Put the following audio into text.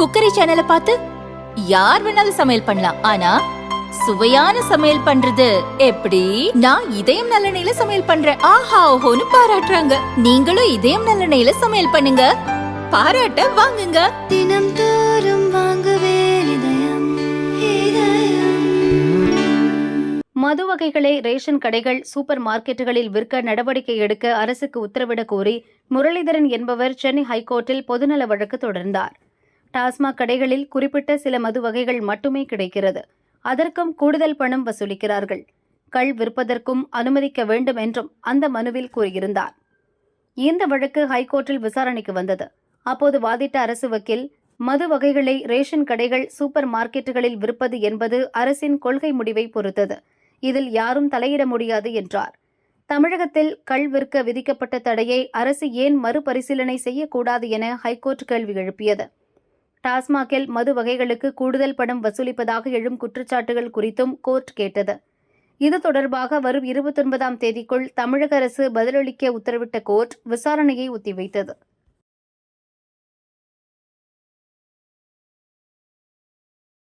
Cookery சேனலை பார்த்து யார் வேணாலும் சமையல் பண்ணலாம். ஆனா சுவையான சமையல் பண்றது எப்படி? நான் இதயம் நல்லெண்ணெயில சமையல் பண்றேன். ஆஹா ஓஹோன்னு பாராட்டுறாங்க. நீங்களும் இதயம் நல்லெண்ணெயில சமையல் பண்ணுங்க. பாராட்ட வாங்குங்க. தினம் தோறும் வாங்குவே இதயம் இதயம். மது வகைகளை ரேஷன் கடைகள் சூப்பர் மார்க்கெட்டுகளில் விற்க நடவடிக்கை எடுக்க அரசுக்கு உத்தரவிடக் கோரி முரளிதரன் என்பவர் சென்னை ஹைகோர்ட்டில் பொதுநல வழக்கு தொடர்ந்தார். டாஸ்மாக் கடைகளில் குறிப்பிட்ட சில மது வகைகள் மட்டுமே கிடைக்கிறது. அதற்கும் கூடுதல் பணம் வசூலிக்கிறார்கள். கள் விற்பதற்கும் அனுமதிக்க வேண்டும் என்றும் அந்த மனுவில் கூறியிருந்தார். இந்த வழக்கு ஹைகோர்ட்டில் விசாரணைக்கு வந்தது. அப்போது வாதிட்ட அரசு வக்கீல் மது வகைகளை ரேஷன் கடைகள் சூப்பர் மார்க்கெட்டுகளில் விற்பது என்பது அரசின் கொள்கை முடிவை பொறுத்தது. இதில் யாரும் தலையிட முடியாது என்றார். தமிழகத்தில் கள் விற்க விதிக்கப்பட்ட தடையை அரசு ஏன் மறுபரிசீலனை செய்யக்கூடாது என ஹைகோர்ட் கேள்வி எழுப்பியது. டாஸ்மாகில் மது வகைகளுக்கு கூடுதல் பணம் வசூலிப்பதாக எழும் குற்றச்சாட்டுகள் குறித்தும் கோர்ட் கேட்டது. இது தொடர்பாக வரும் இருபத்தொன்பதாம் தேதிக்குள் தமிழக அரசு பதிலளிக்க உத்தரவிட்ட கோர்ட் விசாரணையை ஒத்திவைத்தது.